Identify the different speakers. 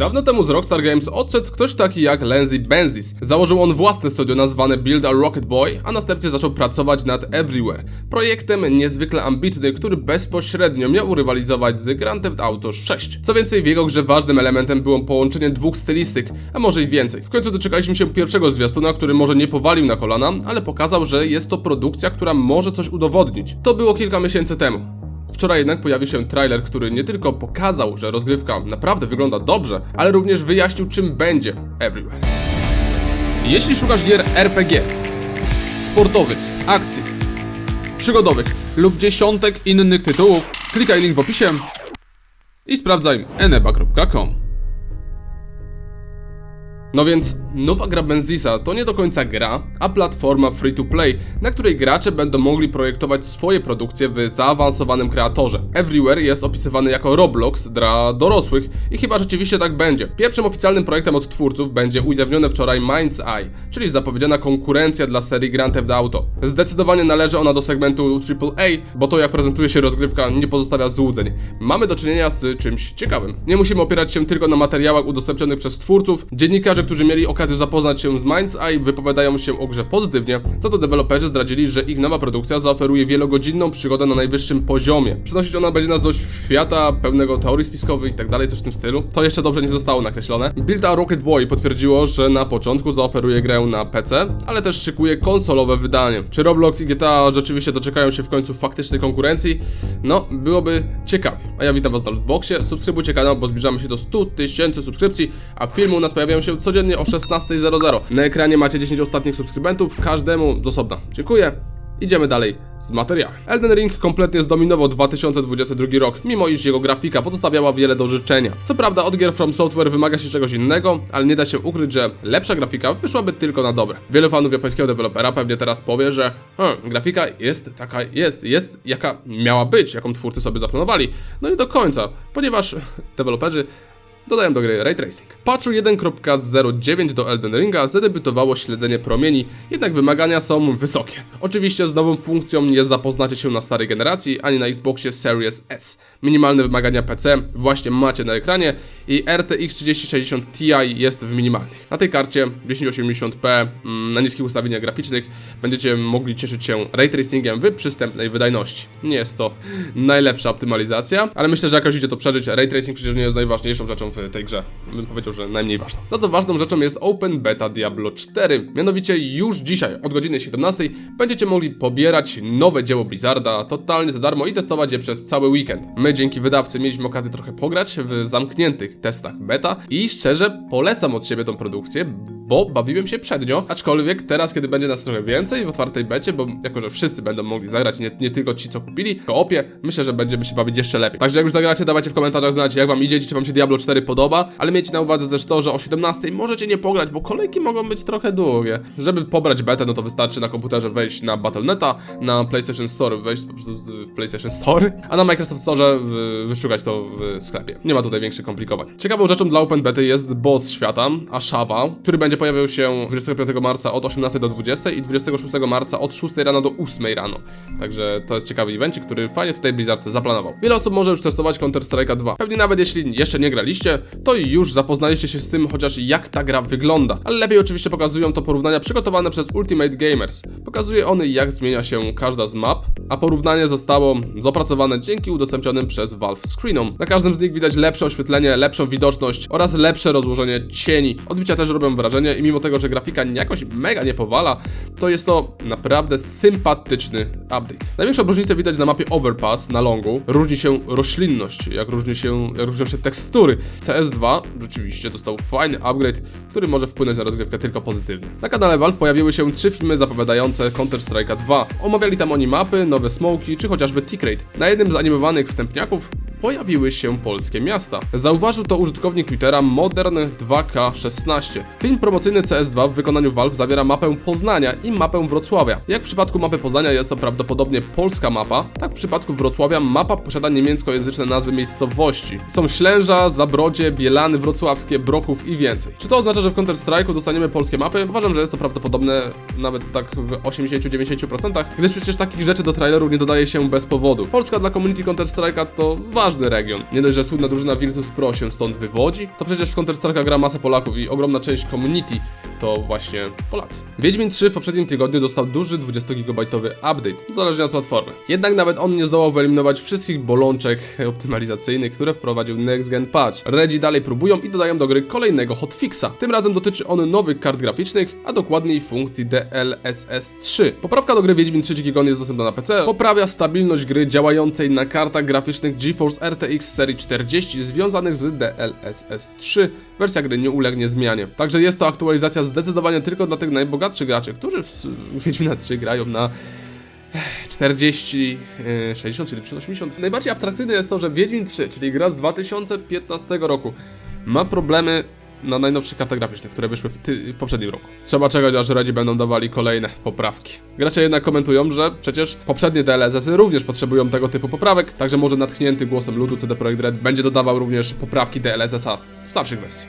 Speaker 1: Dawno temu z Rockstar Games odszedł ktoś taki jak Lindsay Benzis. Założył on własne studio nazwane Build a Rocket Boy, a następnie zaczął pracować nad Everywhere. Projektem niezwykle ambitny, który bezpośrednio miał rywalizować z Grand Theft Auto 6. Co więcej, w jego grze ważnym elementem było połączenie dwóch stylistyk, a może i więcej. W końcu doczekaliśmy się pierwszego zwiastuna, który może nie powalił na kolana, ale pokazał, że jest to produkcja, która może coś udowodnić. To było kilka miesięcy temu. Wczoraj jednak pojawił się trailer, który nie tylko pokazał, że rozgrywka naprawdę wygląda dobrze, ale również wyjaśnił, czym będzie Everywhere. Jeśli szukasz gier RPG, sportowych, akcji, przygodowych lub dziesiątek innych tytułów, klikaj link w opisie i sprawdzaj eneba.com. No więc, nowa gra Benzisa to nie do końca gra, a platforma free to play, na której gracze będą mogli projektować swoje produkcje w zaawansowanym kreatorze. Everywhere jest opisywany jako Roblox dla dorosłych i chyba rzeczywiście tak będzie. Pierwszym oficjalnym projektem od twórców będzie ujawnione wczoraj Mind's Eye, czyli zapowiedziana konkurencja dla serii Grand Theft Auto. Zdecydowanie należy ona do segmentu AAA, bo to jak prezentuje się rozgrywka nie pozostawia złudzeń. Mamy do czynienia z czymś ciekawym. Nie musimy opierać się tylko na materiałach udostępnionych przez twórców. Dziennikarze, którzy mieli okazję zapoznać się z Mind's Eye, wypowiadają się o grze pozytywnie, za to deweloperzy zdradzili, że ich nowa produkcja zaoferuje wielogodzinną przygodę na najwyższym poziomie. Przenosić ona będzie nas do świata pełnego teorii spiskowych i tak dalej, coś w tym stylu. To jeszcze dobrze nie zostało nakreślone. Build a Rocket Boy potwierdziło, że na początku zaoferuje grę na PC, ale też szykuje konsolowe wydanie. Czy Roblox i GTA rzeczywiście doczekają się w końcu faktycznej konkurencji? No, byłoby ciekawie. A ja witam was na Lootboxie, subskrybujcie kanał, bo zbliżamy się do 100 tysięcy subskrypcji, a filmy u nas pojawiają się codziennie o 16.00. Na ekranie macie 10 ostatnich subskrybentów, każdemu z osobna. Dziękuję. Idziemy dalej z materiałem. Elden Ring kompletnie zdominował 2022 rok, mimo iż jego grafika pozostawiała wiele do życzenia. Co prawda od gier From Software wymaga się czegoś innego, ale nie da się ukryć, że lepsza grafika wyszłaby tylko na dobre. Wielu fanów japońskiego dewelopera pewnie teraz powie, że hm, grafika jest taka, jest, jest jaka miała być, jaką twórcy sobie zaplanowali. No nie do końca, ponieważ deweloperzy dodają do gry Ray Tracing. Patchu 1.09 do Elden Ringa zadebiutowało śledzenie promieni, jednak wymagania są wysokie. Oczywiście z nową funkcją nie zapoznacie się na starej generacji, ani na Xboxie Series S. Minimalne wymagania PC właśnie macie na ekranie i RTX 3060 Ti jest w minimalnych. Na tej karcie 1080p mm, na niskich ustawieniach graficznych będziecie mogli cieszyć się Ray Tracingiem w przystępnej wydajności. Nie jest to najlepsza optymalizacja, ale myślę, że jakoś idzie to przeżyć. Ray Tracing przecież nie jest najważniejszą rzeczą w tej grze. Bym powiedział, że najmniej ważną. Za to ważną rzeczą jest Open Beta Diablo 4. Mianowicie już dzisiaj od godziny 17 będziecie mogli pobierać nowe dzieło Blizzarda totalnie za darmo i testować je przez cały weekend. My dzięki wydawcy mieliśmy okazję trochę pograć w zamkniętych testach beta i szczerze polecam od siebie tą produkcję, bo bawiłem się przednio, aczkolwiek teraz, kiedy będzie nas trochę więcej w otwartej becie, bo jako, że wszyscy będą mogli zagrać, nie, nie tylko ci, co kupili, koopie, myślę, że będziemy się bawić jeszcze lepiej. Także jak już zagracie, dawajcie w komentarzach znać, jak wam idzie, czy wam się Diablo 4 podoba, ale miejcie na uwadze też to, że o 17 możecie nie pograć, bo kolejki mogą być trochę długie. Żeby pobrać betę, no to wystarczy na komputerze wejść na Battle.neta, na PlayStation Store wejść po prostu w PlayStation Store, a na Microsoft Store w- wyszukać to w sklepie. Nie ma tutaj większych komplikowań. Ciekawą rzeczą dla Open Bety jest boss świata, Ashawa, który będzie pojawiał się 25 marca od 18 do 20 i 26 marca od 6 rano do 8 rano. Także to jest ciekawy evencik, który fajnie tutaj Blizzard zaplanował. Wiele osób może już testować Counter-Strike'a 2. Pewnie nawet jeśli jeszcze nie graliście, to już zapoznaliście się z tym chociaż jak ta gra wygląda. Ale lepiej oczywiście pokazują to porównania przygotowane przez Ultimate Gamers. Pokazuje on jak zmienia się każda z map, a porównanie zostało zopracowane dzięki udostępnionym przez Valve screenom. Na każdym z nich widać lepsze oświetlenie, lepszą widoczność oraz lepsze rozłożenie cieni. Odbicia też robią wrażenie i mimo tego, że grafika jakoś mega nie powala, to jest to naprawdę sympatyczny update. Największą różnicę widać na mapie Overpass na longu. Różni się roślinność, jak różni się, jak różnią się tekstury. CS2 rzeczywiście dostał fajny upgrade, który może wpłynąć na rozgrywkę tylko pozytywnie. Na kanale Valve pojawiły się trzy filmy zapowiadające Counter-Strike'a 2. Omawiali tam oni mapy, nowe smoki, czy chociażby T-Crate. Na jednym z animowanych wstępniaków pojawiły się polskie miasta. Zauważył to użytkownik Twittera Modern 2K16. Film promocyjny CS2 w wykonaniu Valve zawiera mapę Poznania i mapę Wrocławia. Jak w przypadku mapy Poznania jest to prawdopodobnie polska mapa, tak w przypadku Wrocławia mapa posiada niemieckojęzyczne nazwy miejscowości. Są Ślęża, Zabrodzie, Bielany Wrocławskie, Brochów i więcej. Czy to oznacza, że w Counter-Strike'u dostaniemy polskie mapy? Uważam, że jest to prawdopodobne nawet tak w 80-90%, gdyż przecież takich rzeczy do traileru nie dodaje się bez powodu. Polska dla community Counter-Strike'a to ważne ważny region. Nie dość, że słynna drużyna Virtus Pro się stąd wywodzi, to przecież w Counter-Strike'a gra masa Polaków i ogromna część community to właśnie Polacy. Wiedźmin 3 w poprzednim tygodniu dostał duży 20-gigabajtowy update, zależnie od platformy. Jednak nawet on nie zdołał wyeliminować wszystkich bolączek optymalizacyjnych, które wprowadził Next Gen Patch. Redzi dalej próbują i dodają do gry kolejnego hotfixa. Tym razem dotyczy on nowych kart graficznych, a dokładniej funkcji DLSS 3. Poprawka do gry Wiedźmin 3 Dziki Gon jest dostępna na PC, poprawia stabilność gry działającej na kartach graficznych GeForce RTX serii 40 związanych z DLSS 3. Wersja gry nie ulegnie zmianie. Także jest to aktualizacja zdecydowanie tylko dla tych najbogatszych graczy, którzy w Wiedźmina 3 grają na 40, e, 60, 70, 80. Najbardziej abstrakcyjne jest to, że Wiedźmin 3, czyli gra z 2015 roku, ma problemy na najnowszych kartach graficznych, które wyszły w, w poprzednim roku. Trzeba czekać, aż Redzi będą dawali kolejne poprawki. Gracze jednak komentują, że przecież poprzednie DLSS-y również potrzebują tego typu poprawek, także może natchnięty głosem ludu CD Projekt Red będzie dodawał również poprawki DLSS-a starszych wersji.